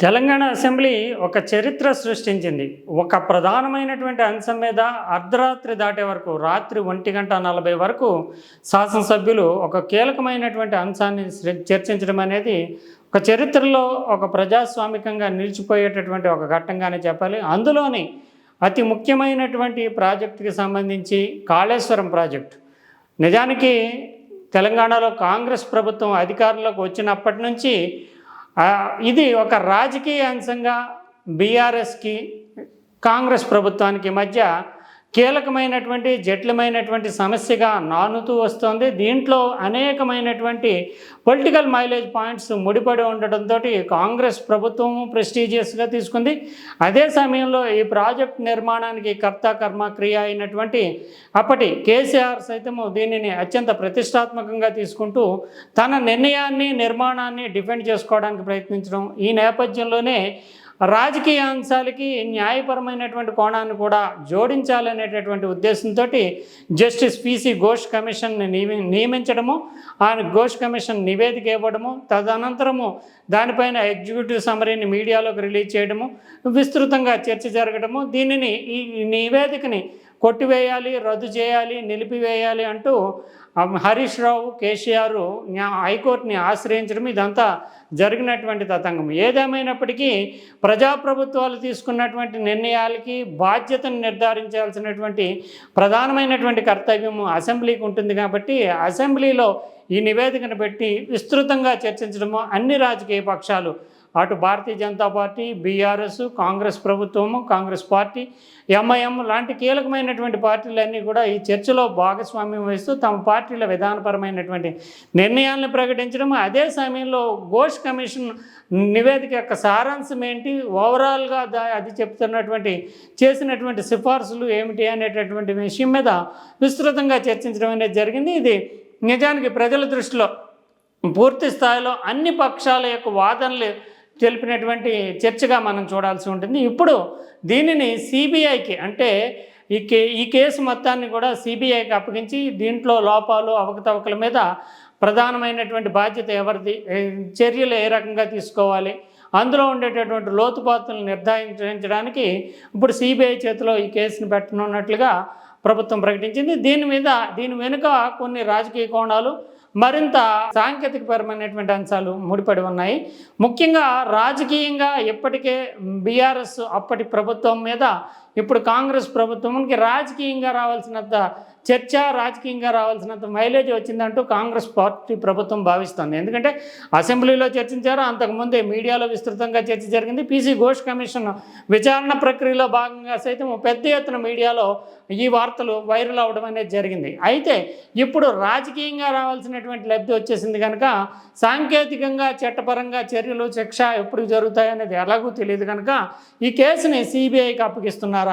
Telangana assembly ఒక చరిత్ర సృష్టించింది. ఒక ప్రధానమైనటువంటి అంశం మీద అర్ధరాత్రి దాటే వరకు రాత్రి ఒంటి గంట నలభై వరకు శాసనసభ్యులు ఒక కీలకమైనటువంటి అంశాన్ని చర్చించడం అనేది ఒక చరిత్రలో ఒక ప్రజాస్వామికంగా నిలిచిపోయేటటువంటి ఒక ఘట్టంగానే చెప్పాలి. అందులోని అతి ముఖ్యమైనటువంటి ప్రాజెక్టుకి సంబంధించి కాళేశ్వరం ప్రాజెక్టు. నిజానికి తెలంగాణలో కాంగ్రెస్ ప్రభుత్వం అధికారంలోకి వచ్చినప్పటి నుంచి ఇది ఒక రాజకీయ అంశంగా బీఆర్ఎస్కి కాంగ్రెస్ ప్రభుత్వానికి మధ్య కీలకమైనటువంటి జటిలమైనటువంటి సమస్యగా నానుతూ వస్తుంది. దీంట్లో అనేకమైనటువంటి పొలిటికల్ మైలేజ్ పాయింట్స్ ముడిపడి ఉండటంతో కాంగ్రెస్ ప్రభుత్వము ప్రెస్టీజియస్గా తీసుకుంది. అదే సమయంలో ఈ ప్రాజెక్ట్ నిర్మాణానికి కర్త కర్మ క్రియ అయినటువంటి అప్పటి కేసీఆర్ సైతము దీనిని అత్యంత ప్రతిష్టాత్మకంగా తీసుకుంటూ తన నిర్ణయాన్ని నిర్మాణాన్ని డిఫెండ్ చేసుకోవడానికి ప్రయత్నించడం ఈ నేపథ్యంలోనే రాజకీయ అంశాలకి న్యాయపరమైనటువంటి కోణాన్ని కూడా జోడించాలనేటటువంటి ఉద్దేశంతో జస్టిస్ పిసి ఘోష్ కమిషన్ని నియమి నియమించడము ఆ ఘోష్ కమిషన్ నివేదిక ఇవ్వడము తదనంతరము దానిపైన ఎగ్జిక్యూటివ్ సమరీని మీడియాలోకి రిలీజ్ చేయడము విస్తృతంగా చర్చ జరగడము దీనిని ఈ నివేదికని కొట్టివేయాలి రద్దు చేయాలి నిలిపివేయాలి అంటూ హరీష్ రావు కేసీఆర్ హైకోర్టుని ఆశ్రయించడం ఇదంతా జరిగినటువంటి తతంగం. ఏదేమైనప్పటికీ ప్రజాప్రభుత్వాలు తీసుకున్నటువంటి నిర్ణయాలకి బాధ్యతను నిర్ధారించాల్సినటువంటి ప్రధానమైనటువంటి కర్తవ్యం అసెంబ్లీకి ఉంటుంది కాబట్టి అసెంబ్లీలో ఈ నివేదికను పెట్టి విస్తృతంగా చర్చించడము అన్ని రాజకీయ పక్షాలు అటు భారతీయ జనతా పార్టీ బీఆర్ఎస్ కాంగ్రెస్ ప్రభుత్వము కాంగ్రెస్ పార్టీ ఎంఐఎం లాంటి కీలకమైనటువంటి పార్టీలన్నీ కూడా ఈ చర్చలో భాగస్వామ్యం వహిస్తూ తమ పార్టీల విధానపరమైనటువంటి నిర్ణయాలను ప్రకటించడం అదే సమయంలో ఘోష్ కమిషన్ నివేదిక యొక్క సారాంశం ఏంటి ఓవరాల్గా అది చెప్తున్నటువంటి చేసినటువంటి సిఫార్సులు ఏమిటి అనేటటువంటి విషయం మీద విస్తృతంగా చర్చించడం అనేది జరిగింది. ఇది నిజానికి ప్రజల దృష్టిలో పూర్తి స్థాయిలో అన్ని పక్షాల యొక్క వాదనలు తెలిపినటువంటి చర్చగా మనం చూడాల్సి ఉంటుంది. ఇప్పుడు దీనిని సిబిఐకి అంటే ఈ కే ఈ కేసు మొత్తాన్ని కూడా సిబిఐకి అప్పగించి దీంట్లో లోపాలు అవకతవకల మీద ప్రధానమైనటువంటి బాధ్యత ఎవరిది? చర్యలు ఏ రకంగా తీసుకోవాలి? అందులో ఉండేటటువంటి లోతుపాతులను నిర్ధారించడానికి ఇప్పుడు సిబిఐ చేతిలో ఈ కేసును పెట్టనున్నట్లుగా ప్రభుత్వం ప్రకటించింది. దీని మీద దీని వెనుక కొన్ని రాజకీయ కోణాలు మరింత సాంకేతికపరమైనటువంటి అంశాలు ముడిపడి ఉన్నాయి. ముఖ్యంగా రాజకీయంగా ఇప్పటికే బీఆర్ఎస్ అప్పటి ప్రభుత్వం మీద ఇప్పుడు కాంగ్రెస్ ప్రభుత్వంకి రాజకీయంగా రావాల్సినంత చర్చ రాజకీయంగా రావాల్సినంత మైలేజ్ వచ్చిందంటూ కాంగ్రెస్ పార్టీ ప్రభుత్వం భావిస్తుంది. ఎందుకంటే అసెంబ్లీలో చర్చించారు అంతకుముందే మీడియాలో విస్తృతంగా చర్చ జరిగింది. పీసీ ఘోష్ కమిషన్ విచారణ ప్రక్రియలో భాగంగా సైతం పెద్ద ఎత్తున మీడియాలో ఈ వార్తలు వైరల్ అవడం అనేది జరిగింది. అయితే ఇప్పుడు రాజకీయంగా రావాల్సినటువంటి లబ్ధి వచ్చేసింది కనుక సాంకేతికంగా చట్టపరంగా చర్యలు శిక్ష ఎప్పుడు జరుగుతాయనేది ఎలాగూ తెలియదు కనుక ఈ కేసుని సిబిఐకి అప్పగిస్తున్నారు.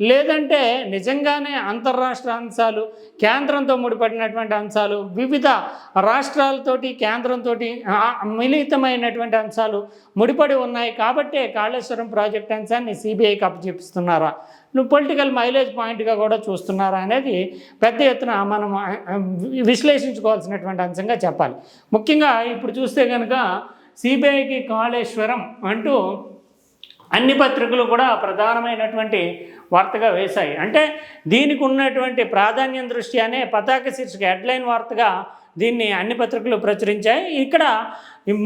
లేదంటే నిజంగానే అంతర్రాష్ట్ర అంశాలు కేంద్రంతో ముడిపడినటువంటి అంశాలు వివిధ రాష్ట్రాలతోటి కేంద్రంతో మిళితమైనటువంటి అంశాలు ముడిపడి ఉన్నాయి కాబట్టే కాళేశ్వరం ప్రాజెక్ట్ అంశాన్ని సిబిఐకి అప్పచెప్పిస్తున్నారా నువ్వు పొలిటికల్ మైలేజ్ పాయింట్గా కూడా చూస్తున్నారా అనేది పెద్ద ఎత్తున మనం విశ్లేషించుకోవాల్సినటువంటి అంశంగా చెప్పాలి. ముఖ్యంగా ఇప్పుడు చూస్తే కనుక సిబిఐకి కాళేశ్వరం అంటూ అన్ని పత్రికలు కూడా ప్రధానమైనటువంటి వార్తగా వేశాయి. అంటే దీనికి ఉన్నటువంటి ప్రాధాన్యం దృష్ట్యానే పతాక శీర్షిక హెడ్లైన్ వార్తగా దీన్ని అన్ని పత్రికలు ప్రచురించాయి. ఇక్కడ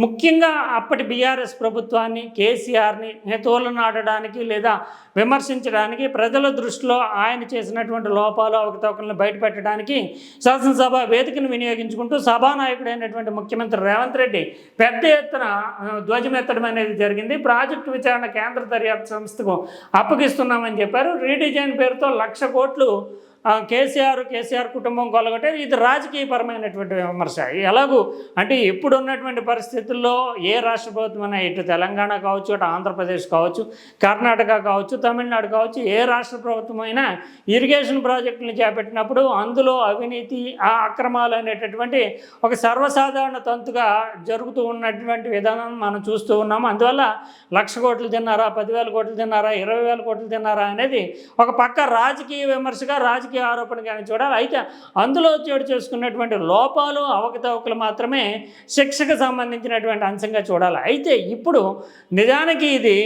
ముఖ్యంగా అప్పటి బీఆర్ఎస్ ప్రభుత్వాన్ని కేసీఆర్ని తోలనాడడానికి లేదా విమర్శించడానికి ప్రజల దృష్టిలో ఆయన చేసినటువంటి లోపాలు అవకతవకలను బయటపెట్టడానికి శాసనసభ వేదికను వినియోగించుకుంటూ సభానాయకుడైనటువంటి ముఖ్యమంత్రి రేవంత్ రెడ్డి పెద్ద ఎత్తున ధ్వజమెత్తడం అనేది జరిగింది. ప్రాజెక్టు విచారణ కేంద్ర దర్యాప్తు సంస్థకు అప్పగిస్తున్నామని చెప్పారు. రీడిజైన్ పేరుతో లక్ష కోట్లు కేసీఆర్ కేసీఆర్ కుటుంబం కొలగొట్టే ఇది రాజకీయపరమైనటువంటి విమర్శ. ఎలాగూ అంటే ఇప్పుడు ఉన్నటువంటి పరిస్థితుల్లో ఏ రాష్ట్ర ప్రభుత్వమైనా ఇటు తెలంగాణ కావచ్చు అటు ఆంధ్రప్రదేశ్ కావచ్చు కర్ణాటక కావచ్చు తమిళనాడు కావచ్చు ఏ రాష్ట్ర ప్రభుత్వమైనా ఇరిగేషన్ ప్రాజెక్టులను చేపట్టినప్పుడు అందులో అవినీతి ఆ అక్రమాలు అనేటటువంటి ఒక సర్వసాధారణ తంతుగా జరుగుతూ ఉన్నటువంటి విధానం మనం చూస్తూ ఉన్నాము. అందువల్ల లక్ష కోట్లు తిన్నారా పదివేల కోట్లు తిన్నారా ఇరవై వేల కోట్లు తిన్నారా అనేది ఒక పక్క రాజకీయ విమర్శగా రాజకీయ రాజకీయ ఆరోపణగానే చూడాలి. అయితే అందులో చోటు చేసుకున్నటువంటి లోపాలు అవకతవకలు మాత్రమే శిక్షకు సంబంధించినటువంటి అంశంగా చూడాలి. అయితే ఇప్పుడు నిజానికి ఇది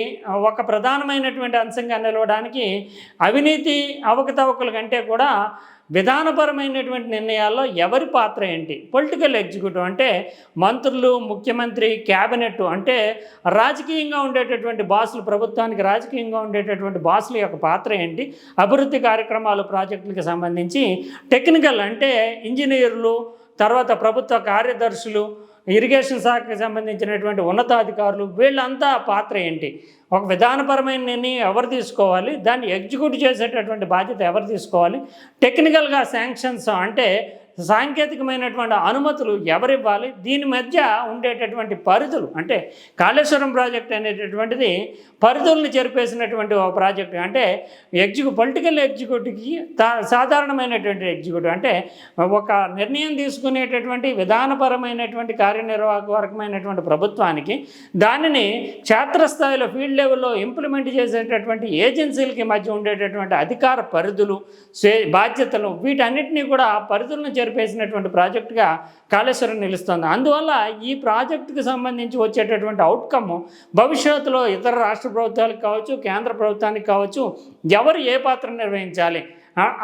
ఒక ప్రధానమైనటువంటి అంశంగా నిలవడానికి అవినీతి అవకతవకల కంటే కూడా విధానపరమైనటువంటి నిర్ణయాల్లో ఎవరి పాత్ర ఏంటి? పొలిటికల్ ఎగ్జిక్యూటివ్ అంటే మంత్రులు ముఖ్యమంత్రి క్యాబినెట్ అంటే రాజకీయంగా ఉండేటటువంటి బాసులు ప్రభుత్వానికి రాజకీయంగా ఉండేటటువంటి బాసుల యొక్క పాత్ర ఏంటి? అభివృద్ధి కార్యక్రమాలు ప్రాజెక్టులకు సంబంధించి టెక్నికల్ అంటే ఇంజనీర్లు తర్వాత ప్రభుత్వ కార్యదర్శులు ఇరిగేషన్ శాఖకి సంబంధించినటువంటి ఉన్నతాధికారులు వీళ్ళంతా పాత్ర ఏంటి? ఒక విధానపరమైన నిర్ణయం ఎవరు తీసుకోవాలి? దాన్ని ఎగ్జిక్యూట్ చేసేటటువంటి బాధ్యత ఎవరు తీసుకోవాలి? టెక్నికల్గా శాంక్షన్స్ అంటే సాంకేతికమైనటువంటి అనుమతులు ఎవరివ్వాలి? దీని మధ్య ఉండేటటువంటి పరిధులు అంటే కాళేశ్వరం ప్రాజెక్ట్ అనేటటువంటిది పరిధుల్ని చెరిపేసినటువంటి ఒక ప్రాజెక్ట్. అంటే ఎగ్జిక్యూ పొలిటికల్ ఎగ్జిక్యూటివ్కి సాధారణమైనటువంటి ఎగ్జిక్యూటివ్. అంటే ఒక నిర్ణయం తీసుకునేటటువంటి విధానపరమైనటువంటి కార్యనిర్వాహకమైనటువంటి ప్రభుత్వానికి దానిని క్షేత్రస్థాయిలో ఫీల్డ్ లెవెల్లో ఇంప్లిమెంట్ చేసేటటువంటి ఏజెన్సీలకి మధ్య ఉండేటటువంటి అధికార పరిధులు బాధ్యతలు వీటన్నిటినీ కూడా పరిధులను జరిపేసినటువంటి ప్రాజెక్టుగా కాళేశ్వరం నిలుస్తుంది. అందువల్ల ఈ ప్రాజెక్టుకు సంబంధించి వచ్చేటటువంటి అవుట్కమ్ భవిష్యత్తులో ఇతర రాష్ట్ర ప్రభుత్వాలకు కావచ్చు కేంద్ర ప్రభుత్వానికి కావచ్చు ఎవరు ఏ పాత్ర నిర్వహించాలి?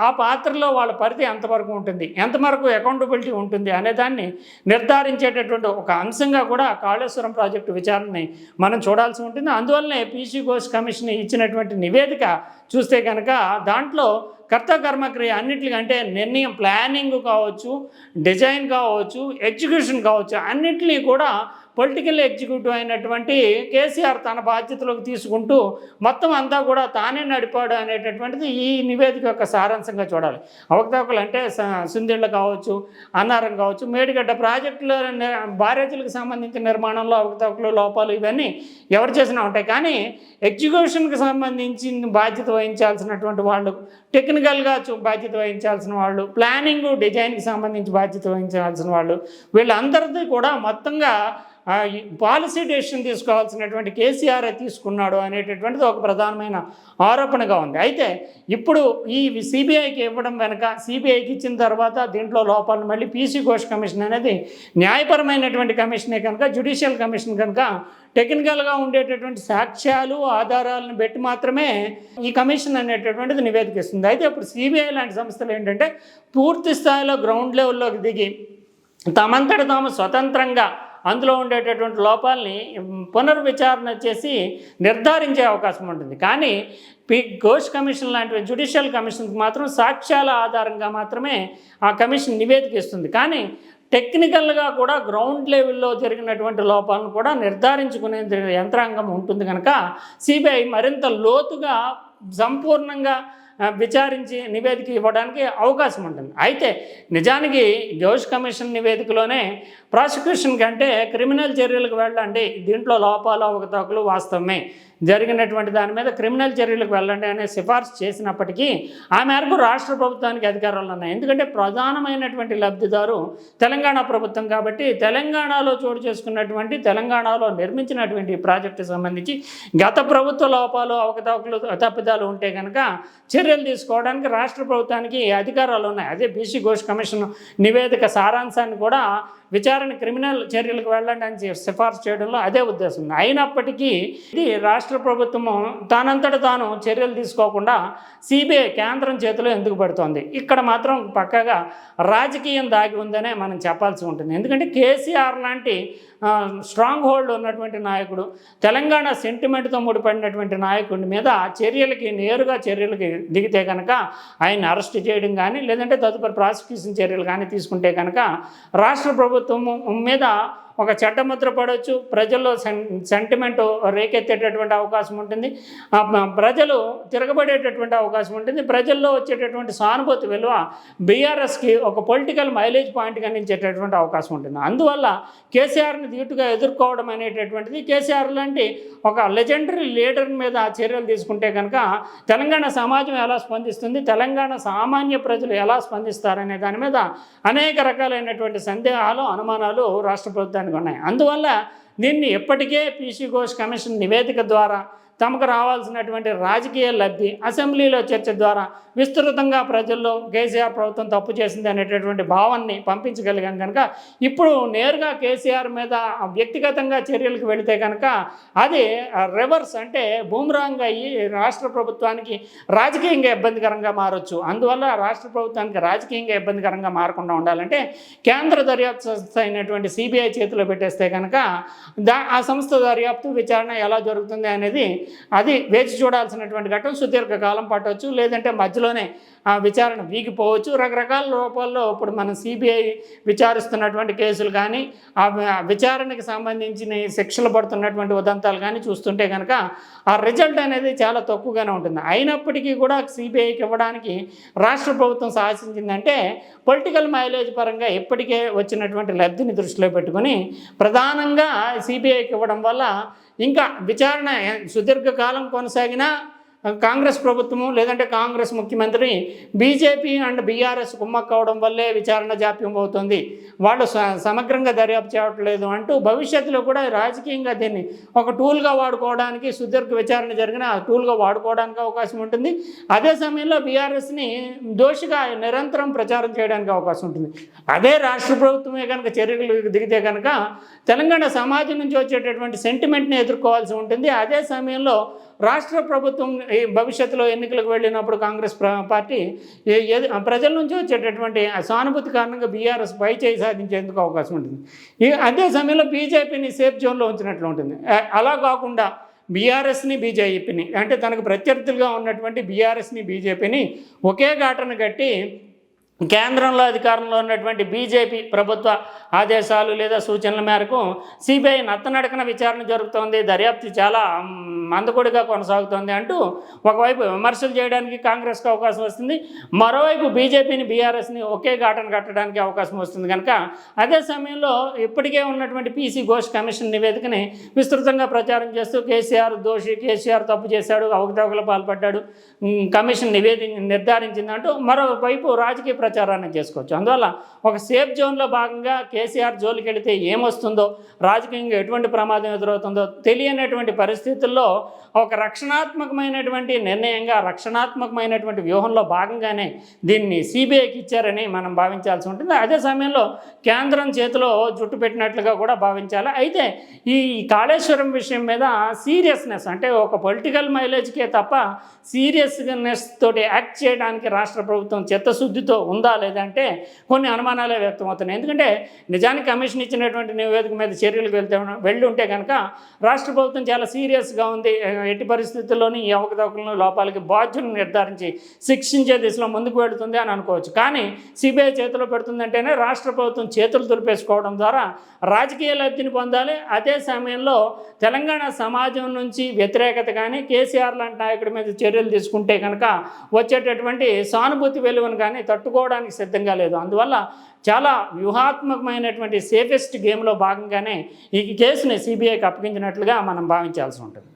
ఆ పాత్రలో వాళ్ళ పరిధి ఎంతవరకు ఉంటుంది? ఎంతవరకు అకౌంటబిలిటీ ఉంటుంది అనే దాన్ని నిర్ధారించేటటువంటి ఒక అంశంగా కూడా కాళేశ్వరం ప్రాజెక్టు విచారణని మనం చూడాల్సి ఉంటుంది. అందువల్లనే పీసీ ఘోష్ కమిషన్ ఇచ్చినటువంటి నివేదిక చూస్తే కనుక దాంట్లో కర్త కర్మక్రియ అన్నిటికంటే నిర్ణయం ప్లానింగ్ కావచ్చు డిజైన్ కావచ్చు ఎగ్జిక్యూషన్ కావచ్చు అన్నిటినీ కూడా పొలిటికల్ ఎగ్జిక్యూటివ్ అయినటువంటి కేసీఆర్ తన బాధ్యతలోకి తీసుకుంటూ మొత్తం అంతా కూడా తానే నడిపాడు అనేటటువంటిది ఈ నివేదిక యొక్క సారాంశంగా చూడాలి. అవకతవకలు అంటే సుందిళ్ళు కావచ్చు అన్నారం కావచ్చు మేడిగడ్డ ప్రాజెక్టుల బ్యారేజీలకు సంబంధించిన నిర్మాణంలో అవకతవకలు లోపాలు ఇవన్నీ ఎవరు చేసినా ఉంటాయి. కానీ ఎగ్జిక్యూషన్కి సంబంధించిన బాధ్యత వహించాల్సినటువంటి వాళ్ళు టెక్నికల్గా బాధ్యత వహించాల్సిన వాళ్ళు ప్లానింగ్ డిజైన్కి సంబంధించి బాధ్యత వహించాల్సిన వాళ్ళు వీళ్ళందరిది కూడా మొత్తంగా పాలసీ డెసిషన్ తీసుకోవాల్సినటువంటి కేసీఆర్ తీసుకున్నాడు అనేటటువంటిది ఒక ప్రధానమైన ఆరోపణగా ఉంది. అయితే ఇప్పుడు ఈ సిబిఐకి ఇవ్వడం వెనక సిబిఐకి ఇచ్చిన తర్వాత దీంట్లో లోపాలను మళ్ళీ పీసీ ఘోష్ కమిషన్ అనేది న్యాయపరమైనటువంటి కమిషనే కనుక జ్యుడిషియల్ కమిషన్ కనుక టెక్నికల్గా ఉండేటటువంటి సాక్ష్యాలు ఆధారాలను పెట్టి మాత్రమే ఈ కమిషన్ అనేటటువంటిది నివేదికిస్తుంది. అయితే ఇప్పుడు సిబిఐ లాంటి సంస్థలు ఏంటంటే పూర్తి స్థాయిలో గ్రౌండ్ లెవెల్లోకి దిగి తమంతట తాము స్వతంత్రంగా అందులో ఉండేటటువంటి లోపాలని పునర్విచారణ చేసి నిర్ధారించే అవకాశం ఉంటుంది. కానీ పి ఘోష్ కమిషన్ లాంటి జ్యుడిషియల్ కమిషన్కి మాత్రం సాక్ష్యాల ఆధారంగా మాత్రమే ఆ కమిషన్ నివేదిక ఇస్తుంది. కానీ టెక్నికల్గా కూడా గ్రౌండ్ లెవెల్లో జరిగినటువంటి లోపాలను కూడా నిర్ధారించుకునే యంత్రాంగం ఉంటుంది కనుక సిబిఐ మరింత లోతుగా సంపూర్ణంగా విచారించి నివేదిక ఇవ్వడానికి అవకాశం ఉంటుంది. అయితే నిజానికి జోష్ కమిషన్ నివేదికలోనే ప్రాసిక్యూషన్ కంటే క్రిమినల్ చర్యలకు వెళ్ళండి. దీంట్లో లోపాలు అవకతవకలు వాస్తవమే. జరిగినటువంటి దాని మీద క్రిమినల్ చర్యలకు వెళ్ళండి అనే సిఫార్సు చేసినప్పటికీ ఆ మేరకు రాష్ట్ర ప్రభుత్వానికి అధికారాలు ఉన్నాయి. ఎందుకంటే ప్రధానమైనటువంటి లబ్ధిదారు తెలంగాణ ప్రభుత్వం కాబట్టి తెలంగాణలో చోటు చేసుకున్నటువంటి తెలంగాణలో నిర్మించినటువంటి ప్రాజెక్టు సంబంధించి గత ప్రభుత్వ లోపాలు అవకతవకలు తప్పిదాలు ఉంటే కనుక చర్యలు తీసుకోవడానికి రాష్ట్ర ప్రభుత్వానికి అధికారాలు ఉన్నాయి. అదే బీసీ ఘోష్ కమిషన్ నివేదిక సారాంశాన్ని కూడా విచారణ క్రిమినల్ చర్యలకు వెళ్ళండి అని సిఫార్సు చేయడంలో అదే ఉద్దేశం అయినప్పటికీ ఇది రాష్ట్ర ప్రభుత్వము తానంతట తాను చర్యలు తీసుకోకుండా సిబిఐ కేంద్రం చేతిలో ఎందుకు పడుతోంది? ఇక్కడ మాత్రం పక్కగా రాజకీయం దాగి ఉందనే మనం చెప్పాల్సి ఉంటుంది. ఎందుకంటే కేసీఆర్ లాంటి స్ట్రాంగ్ హోల్డ్ ఉన్నటువంటి నాయకుడు తెలంగాణ సెంటిమెంట్తో ముడిపడినటువంటి నాయకుడి మీద చర్యలకి నేరుగా చర్యలకి దిగితే కనుక ఆయన అరెస్ట్ చేయడం కానీ లేదంటే తదుపరి ప్రాసిక్యూషన్ చర్యలు కానీ తీసుకుంటే కనుక రాష్ట్ర ప్రభుత్వం మీద ఒక చట్టముద్ర పడవచ్చు ప్రజల్లో సెంటిమెంట్ రేకెత్తేటటువంటి అవకాశం ఉంటుంది. ప్రజలు తిరగబడేటటువంటి అవకాశం ఉంటుంది. ప్రజల్లో వచ్చేటటువంటి సానుభూతి విలువ బీఆర్ఎస్కి ఒక పొలిటికల్ మైలేజ్ పాయింట్గా నిలిచేటటువంటి అవకాశం ఉంటుంది. అందువల్ల కేసీఆర్ని ధీటుగా ఎదుర్కోవడం అనేటటువంటిది కేసీఆర్ లాంటి ఒక లెజెండరీ లీడర్ మీద చర్యలు తీసుకుంటే కనుక తెలంగాణ సమాజం ఎలా స్పందిస్తుంది తెలంగాణ సామాన్య ప్రజలు ఎలా స్పందిస్తారనే దాని మీద అనేక రకాలైనటువంటి సందేహాలు అనుమానాలు రాష్ట్ర ప్రభుత్వానికి ఉన్నాయి అందువల్ల దీన్ని ఇప్పటికే పీసీ ఘోష్ కమిషన్ నివేదిక ద్వారా తమకు రావాల్సినటువంటి రాజకీయ లబ్ధి అసెంబ్లీలో చర్చ ద్వారా విస్తృతంగా ప్రజల్లో కేసీఆర్ ప్రభుత్వం తప్పు చేసింది అనేటటువంటి భావాన్ని పంపించగలిగాం కనుక ఇప్పుడు నేరుగా కేసీఆర్ మీద వ్యక్తిగతంగా చర్యలకు వెళితే కనుక అది రివర్స్ అంటే బూమరాంగ్ అయ్యి రాష్ట్ర ప్రభుత్వానికి రాజకీయంగా ఇబ్బందికరంగా మారొచ్చు. అందువల్ల రాష్ట్ర ప్రభుత్వానికి రాజకీయంగా ఇబ్బందికరంగా మారకుండా ఉండాలంటే కేంద్ర దర్యాప్తు సంస్థ అయినటువంటి సిబిఐ చేతిలో పెట్టేస్తే కనుక దా ఆ సంస్థ దర్యాప్తు విచారణ ఎలా జరుగుతుంది అనేది అది వేచి చూడాల్సినటువంటి ఘట్టం సుదీర్ఘకాలం పట్టవచ్చు లేదంటే మధ్యలోనే ఆ విచారణ వీగిపోవచ్చు. రకరకాల రూపాల్లో ఇప్పుడు మనం సిబిఐ విచారిస్తున్నటువంటి కేసులు కానీ ఆ విచారణకి సంబంధించిన శిక్షలు పడుతున్నటువంటి ఉదంతాలు కానీ చూస్తుంటే కనుక ఆ రిజల్ట్ అనేది చాలా తక్కువగానే ఉంటుంది. అయినప్పటికీ కూడా సిబిఐకి ఇవ్వడానికి రాష్ట్ర ప్రభుత్వం సాహసించిందంటే పొలిటికల్ మైలేజ్ పరంగా ఇప్పటికే వచ్చినటువంటి లబ్ధిని దృష్టిలో పెట్టుకొని ప్రధానంగా సిబిఐకి ఇవ్వడం వల్ల ఇంకా విచారణ సుదీర్ఘకాలం కొనసాగినా కాంగ్రెస్ ప్రభుత్వము లేదంటే కాంగ్రెస్ ముఖ్యమంత్రి బీజేపీ అండ్ బీఆర్ఎస్ కుమ్మక్కవడం వల్లే విచారణ జాప్యం అవుతుంది. వాళ్ళు స- సమగ్రంగా దర్యాప్తు చేయట్లేదు అంటూ భవిష్యత్తులో కూడా రాజకీయంగా దీన్ని ఒక టూల్గా వాడుకోవడానికి సుదీర్ఘ విచారణ జరిగిన ఆ టూల్గా వాడుకోవడానికి అవకాశం ఉంటుంది. అదే సమయంలో బీఆర్ఎస్ని దోషిగా నిరంతరం ప్రచారం చేయడానికి అవకాశం ఉంటుంది. అదే రాష్ట్ర ప్రభుత్వమే కనుక చర్యలు దిగితే కనుక తెలంగాణ సమాజం నుంచి వచ్చేటటువంటి సెంటిమెంట్ని ఎదుర్కోవాల్సి ఉంటుంది. అదే సమయంలో రాష్ట్ర ప్రభుత్వం ఈ భవిష్యత్తులో ఎన్నికలకు వెళ్ళినప్పుడు కాంగ్రెస్ పార్టీ ప్రజల నుంచి వచ్చేటటువంటి సానుభూతి కారణంగా బీఆర్ఎస్ పై చేయి సాధించేందుకు అవకాశం ఉంటుంది. ఈ అదే సమయంలో బీజేపీని సేఫ్ జోన్లో ఉంచినట్లు ఉంటుంది. అలా కాకుండా బీఆర్ఎస్ని బీజేపీని అంటే తనకు ప్రత్యర్థులుగా ఉన్నటువంటి బీఆర్ఎస్ని బీజేపీని ఒకే ఘాటను కట్టి కేంద్రంలో అధికారంలో ఉన్నటువంటి బీజేపీ ప్రభుత్వ ఆదేశాలు లేదా సూచనల మేరకు సిబిఐ నత్తనడకన విచారణ జరుగుతోంది దర్యాప్తు చాలా మందకొడిగా కొనసాగుతోంది అంటూ ఒకవైపు విమర్శలు చేయడానికి కాంగ్రెస్కి అవకాశం వస్తుంది. మరోవైపు బీజేపీని బీఆర్ఎస్ని ఒకే ఘాటను కట్టడానికి అవకాశం వస్తుంది కనుక అదే సమయంలో ఇప్పటికే ఉన్నటువంటి పీసీ ఘోష్ కమిషన్ నివేదికని విస్తృతంగా ప్రచారం చేస్తూ కేసీఆర్ దోషి కేసీఆర్ తప్పు చేశాడు అవకతవకలు పాల్పడ్డాడు కమిషన్ నివేది నిర్ధారించిందంటూ మరోవైపు రాజకీయ ప్రచారాన్ని చేసుకోవచ్చు. అందువల్ల ఒక సేఫ్ జోన్లో భాగంగా కేసీఆర్ జోలికి వెళితే ఏమొస్తుందో రాజకీయంగా ఎటువంటి ప్రమాదం ఎదురవుతుందో తెలియనటువంటి పరిస్థితుల్లో ఒక రక్షణాత్మకమైనటువంటి నిర్ణయంగా రక్షణాత్మకమైనటువంటి వ్యూహంలో భాగంగానే దీన్ని సిబిఐకి ఇచ్చారని మనం భావించాల్సి ఉంటుంది. అదే సమయంలో కేంద్రం చేతిలో జుట్టు పెట్టినట్లుగా కూడా భావించాలి. అయితే ఈ కాళేశ్వరం విషయం మీద సీరియస్నెస్ అంటే ఒక పొలిటికల్ మైలేజ్కే తప్ప సీరియస్నెస్ తోటి యాక్ట్ చేయడానికి రాష్ట్ర ప్రభుత్వం చిత్తశుద్ధితో ఉందా లేదంటే కొన్ని అనుమానాలే వ్యక్తమవుతున్నాయి. ఎందుకంటే నిజానికి కమిషన్ ఇచ్చినటువంటి నివేదిక మీద చర్యలకు వెళ్తే వెళ్ళి ఉంటే కనుక రాష్ట్ర ప్రభుత్వం చాలా సీరియస్గా ఉంది. ఎట్టి పరిస్థితుల్లోని ఈ అవకతవకలను లోపాలకి బాధ్యులను నిర్ధారించి శిక్షించే దిశలో ముందుకు వెళుతుంది అని అనుకోవచ్చు. కానీ సిబిఐ చేతిలో పెడుతుందంటేనే రాష్ట్ర ప్రభుత్వం చేతులు దులిపేసుకోవడం ద్వారా రాజకీయ లబ్ధిని పొందాలి. అదే సమయంలో తెలంగాణ సమాజం నుంచి వ్యతిరేకత కానీ కేసీఆర్ లాంటి నాయకుడి మీద చర్యలు తీసుకుంటే కనుక వచ్చేటటువంటి సానుభూతి వెలువను కానీ ఒప్పుకోవడానికి సిద్ధంగా లేదు. అందువల్ల చాలా వ్యూహాత్మకమైనటువంటి సేఫెస్ట్ గేమ్లో భాగంగానే ఈ కేసుని సిబిఐకి అప్పగించినట్లుగా మనం భావించాల్సి ఉంటుంది.